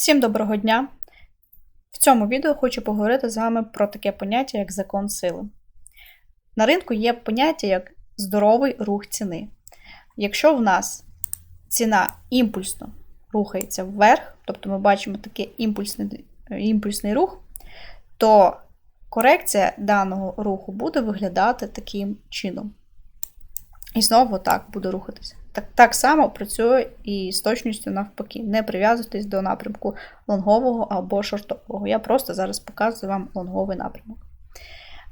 Всім доброго дня! В цьому відео хочу поговорити з вами про таке поняття, як закон сили. На ринку є поняття як здоровий рух ціни. Якщо в нас ціна імпульсно рухається вверх, тобто ми бачимо такий імпульсний, імпульсний рух, то корекція даного руху буде виглядати таким чином. І знову так буде рухатися. Так так само працює і з точністю навпаки. Не прив'язуйтесь до напрямку лонгового або шортового. Я просто зараз показую вам лонговий напрямок.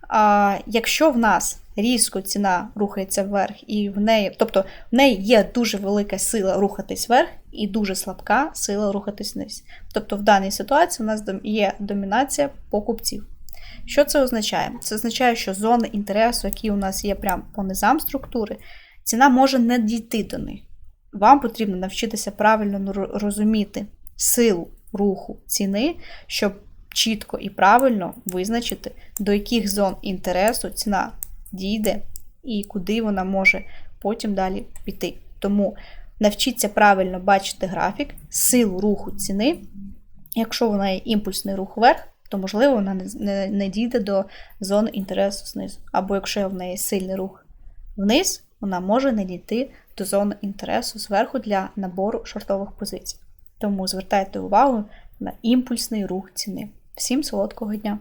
А, Якщо в нас різко ціна рухається вверх, і в неї, тобто в неї є дуже велика сила рухатись вверх і дуже слабка сила рухатись вниз. Тобто в даній ситуації у нас є домінація покупців. Що це означає? Це означає, що зони інтересу, які у нас є прямо по низам структури, ціна може не дійти до них. Вам потрібно навчитися правильно розуміти силу руху ціни, щоб чітко і правильно визначити, до яких зон інтересу ціна дійде і куди вона може потім далі піти. Тому навчіться правильно бачити графік, силу руху ціни. Якщо вона є імпульсний рух вверх, то, можливо, вона не, не, не дійде до зони інтересу знизу. Або якщо в неї сильний рух вниз, вона може не дійти до зони інтересу зверху для набору шортових позицій. Тому звертайте увагу на імпульсний рух ціни. Всім солодкого дня!